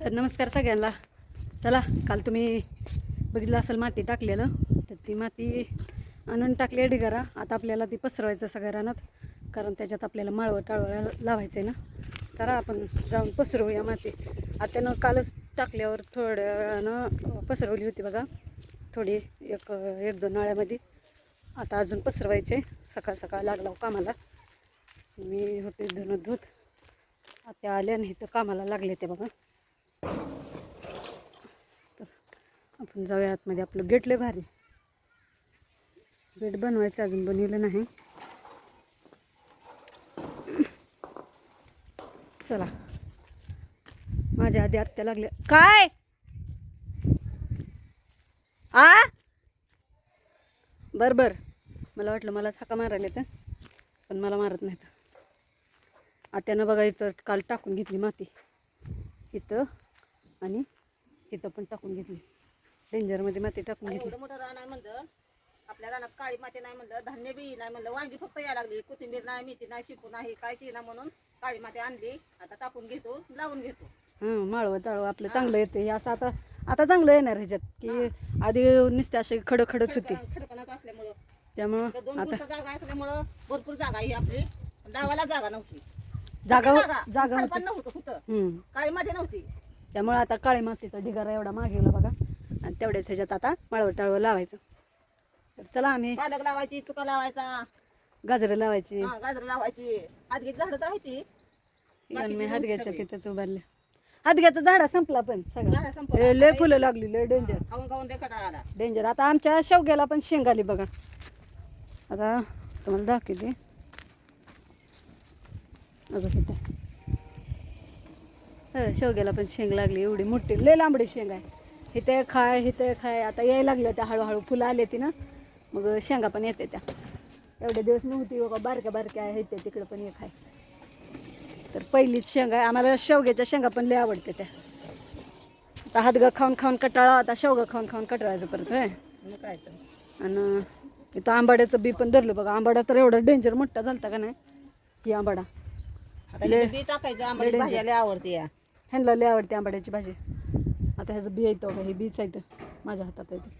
तर नमस्कार सगळ्यांना. चला काल तुम्ही बघितलं असेल माती टाकलेलं तर ती माती आणून टाकली ढिगारा. आता आपल्याला ती पसरवायचं सगळ्या रानात कारण त्याच्यात आपल्याला माळवं टाळवं लावायचं आहे ना. चला आपण जाऊन पसरवूया माती. आत्यानं कालच टाकल्यावर थोड्या वेळानं पसरवली होती बघा. थोडी एक एक दोन नाळ्यामध्ये आता अजून पसरवायचे सकाळ सकाळ लागला हो कामाला. मी होते धुणं धुत आता आल्या नाही तर कामाला लागले ते बघा तर आपण जाऊया आतमध्ये. आपलं गेट लय भारी. गेट बनवायचं अजून बनवलं नाही. चला. माझ्या आधी आत्या लागल्या. काय? आ? बर बर. मला वाटलं मला हाका मारायला तर पण मला मारत नाहीत. आत्यानं बघा इथं काल टाकून घेतली माती. इथं आणि इथं पण टाकून घेतली. डेंजरमध्ये माती टाकून घेतली. एवढं मोठं रान आहे म्हणलं. आपल्या रानात काळी माती नाही म्हणलं धान्य बी नाही म्हणलं वांगी फक्त यायला लागली. कोथिंबीर नाही मेथी नाही शिपू नाही काय ना म्हणून काळी माती आणली. आता टाकून घेतो लावून घेतो. हां माळवं ताळवं आपलं चांगलं येते हे असं आता आता चांगलं येणार ह्याच्यात की आधी नुसते असे खडं खडच होते त्यामुळं दोन आता गुंठ जागा असल्यामुळं भरपूर जागा ही आपली. लावायला जागा नव्हती. जागा जागा. होती. नव्हतं होतं. काळी माती नव्हती. त्यामुळं आता काळी मातीचा ढिगारा एवढा मागेला बघा. आणि तेवढ्याच ह्याच्यात आता माळवं टाळवं लावायचं. तर चला आम्ही पालक लावायची चुका लावायचा. गाजरं लावायची. हा गाजर लावायची. आधी झाडं तर आहे ती. मी हातग्याच्या. तिथंच उभारले हातग्याचा झाडा संपला पण झाडं सगळं लय फुलं लागली लय डेंजर. खाऊन खाऊन ते कटाळा आला. डेंजर. आता आमच्या शेवग्याला पण शेंग आली बघा. आता तुम्हाला दाखवते. अगं शेवग्याला पण शेंग लागली. एवढी मोठी लय लांबडी शेंग आहे. इथे खाय इथे खाय. आता यायला लागल्या त्या हळूहळू. फुलं आले ती ना. मग शेंगा पण येते त्या एवढे दिवस नव्हती बघा बारक्या बारक्या आहेत त्या तिकडं पण एक आहे. तर पहिलीच शेंगा आहे आम्हाला शेवग्याच्या शेंगा पण लय आवडते त्या. आता हातगा खाऊन खाऊन कटाळा आता शेवगा खाऊन खाऊन कटाळायचं परत होय. काय आणि इथं आंबाड्याचं बी पण धरलं बघा. आंबाडा तर एवढा डेंजर मोठा झालता का नाही? ही आंबाडा. बी टाकायचं आंबाची लय आवडते या. ह्यांना लय आवडते आंबाड्याची भाजी. आता ह्याचं बी येतं बघा हे बीच आहे. माझ्या हातात आहे ते.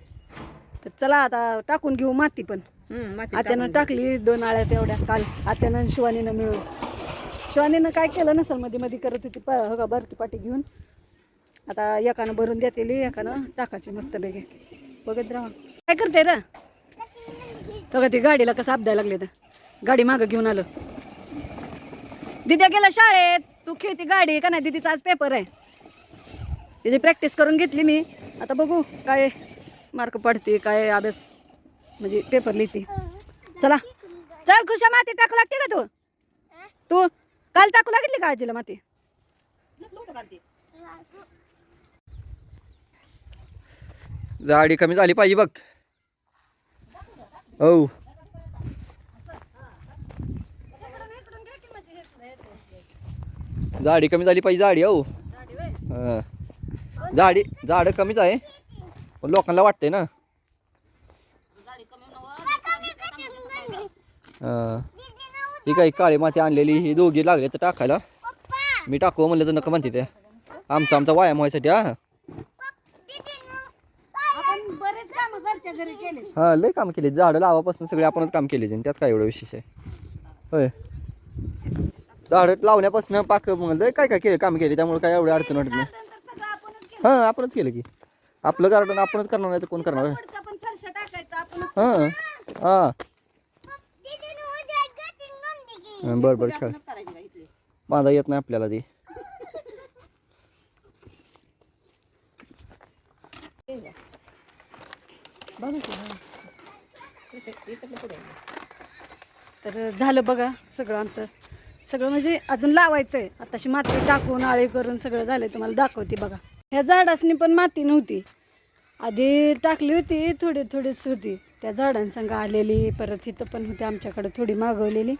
तर चला आता टाकून घेऊ माती पण. आत्यानं टाकली दोन आळ्या तेवढ्या काल. आत्यानं शिवानीनं मिळून. शिवानीनं काय केलं नसेल मध्ये मध्ये करत होती प हो का बारकी पाटी घेऊन. आता एकानं भरून देतेली एकानं टाकायची मस्त बेगे बघत राहा. काय करते रा? तो का ती गाडीला कसं अपदायला लागले तर गाडी मागं घेऊन आलं. दिद्या गेला शाळेत. तू खेळती गाडी का नाही? दिदीचा आज पेपर आहे. तिची प्रॅक्टिस करून घेतली मी. आता बघू काय मार्क पडते काय अभ्यास म्हणजे पेपर लिहिते. चला. चल खुशा माती टाकू लागते का तू? तू काल टाकू लागली का आजीला माती? नव्हतं का ते? जाडी कमी झाली पाहिजे बघ. हो जाडी कमी झाली पाहिजे जाडी हो. जाडी झाडं कमीच आहे. पण लोकांना वाटते ना. हं. काही काळी माती आणलेली ही दोघी लागले तर टाकायला. मी टाकू म्हणलं तर नका म्हणते ते. आमचा आमचा व्यायाम व्हायसाठी हा. आपण बरेच काम घरच्या घरी केले हा लय काम केले झाडं लावापासून सगळे आपणच काम केले त्यात काय एवढं विशेष आहे? होय. झाडं लावण्यापासून पाक लय काय काय केले काम केले त्यामुळे काय एवढी अडचण वाटत नाही. हां आपणच केलं की. आपलं गार्डन आपणच करणार नाही तर कोण करणार? आहे पण फरशा टाकायचा आपण हां हां. हां, बरं बरं खेळ. आपणच करायची का इथली? बांधा येत नाही आपल्याला ती. इथं- इथं पुढे आहे. तर झालं बघा सगळं आमचं. सगळं म्हणजे अजून लावायचं आहे आताशी माती टाकून आळे करून सगळं झालंय. तुम्हाला दाखवते बघा. ह्या झाडासनी पण माती नव्हती. आधी टाकली होती थोडी थोडीच होती. त्या झाडांसंग आलेली परत इथं पण होती आमच्याकडं थोडी मागवलेली.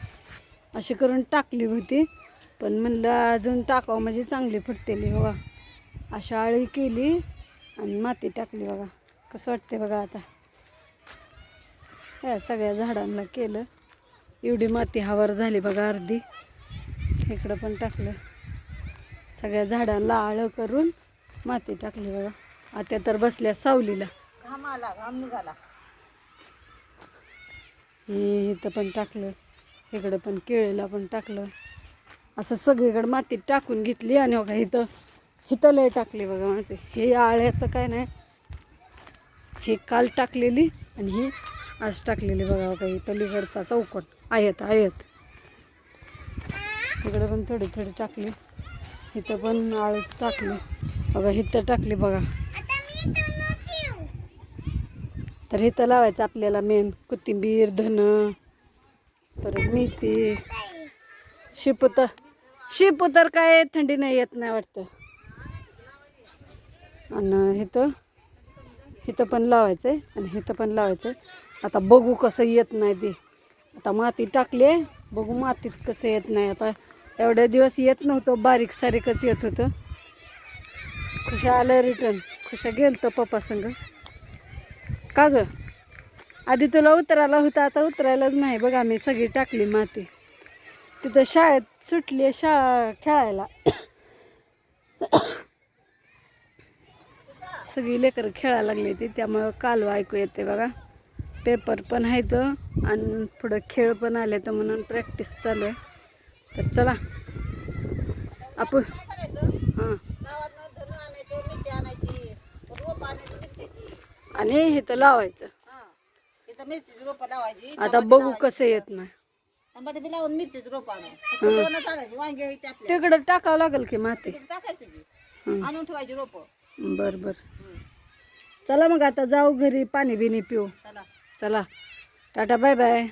अशी करून टाकली होती. पण म्हणलं अजून टाकावं म्हणजे चांगली फुटतेली हो अशा आळी केली आणि माती टाकली बघा. कसं वाटते बघा आता. ह्या सगळ्या झाडांना केलं. एवढी माती हवार झाली बघा अर्धी. इकडं पण टाकलं. सगळ्या झाडांना आळं करून माती टाकली बघा. आता तर बसल्या सावलीला. घाम आला घाम निघाला. हे इथं पण टाकलं. इकडं पण केळीला पण टाकलं. असं सगळीकडे मातीत टाकून घेतली आणि बघा इथं इथं लय टाकली बघा माती. हे आळ्याचं काय नाही. हे काल टाकलेली आणि ही आज टाकलेली बघा बघा ही पलीकडचा चौकट. आहेत आहेत. इकडे पण थोडी थोडी टाकली. इथं पण आळ टाकली. बघा इथं टाकली बघा. तर इथं लावायचं आपल्याला मेन कोथिंबीर धन परत मेथी. शिपूत शिपू तर काय थंडी नाही येत नाही वाटतं. आणि इथं इथं पण लावायचं आहे आणि इथं पण लावायचं आहे आता बघू कसं येत नाही ते. आता माती टाकली बघू मातीत कसं येत नाही. आता एवढ्या दिवस येत नव्हतं बारीक सारीकच येत होतं. खुशा आलं रिटर्न खुशा गेलं पप्पा संग. का ग? आधी तुला उतरायला होता आता उतरायलाच नाही. बघ आम्ही सगळी टाकली माती. तिथं शाळेत सुटली आहे शाळा खेळायला. सगळी लेकरं खेळायला लागली ती त्यामुळं कालवा ऐकू येते बघा. पेपर पण आहेत आणि पुढं खेळ पण आले तर म्हणून प्रॅक्टिस चालू आहे. तर चला. आपण हां. आणि हे तर लावायचं. हा इथं मिरचीची रोपं लावायची. आता बघू. कसं येत नाही. टमाटे बी लावून मिरचीची रोप वांगे आपल्या तिकडं टाकावं लागेल की माती? तिकडे टाकायचं की. हं. आणून ठेवायची रोप. बर बर. चला मग आता जाऊ घरी पाणी बिनी पिऊ. चला. चला. Tata bye bye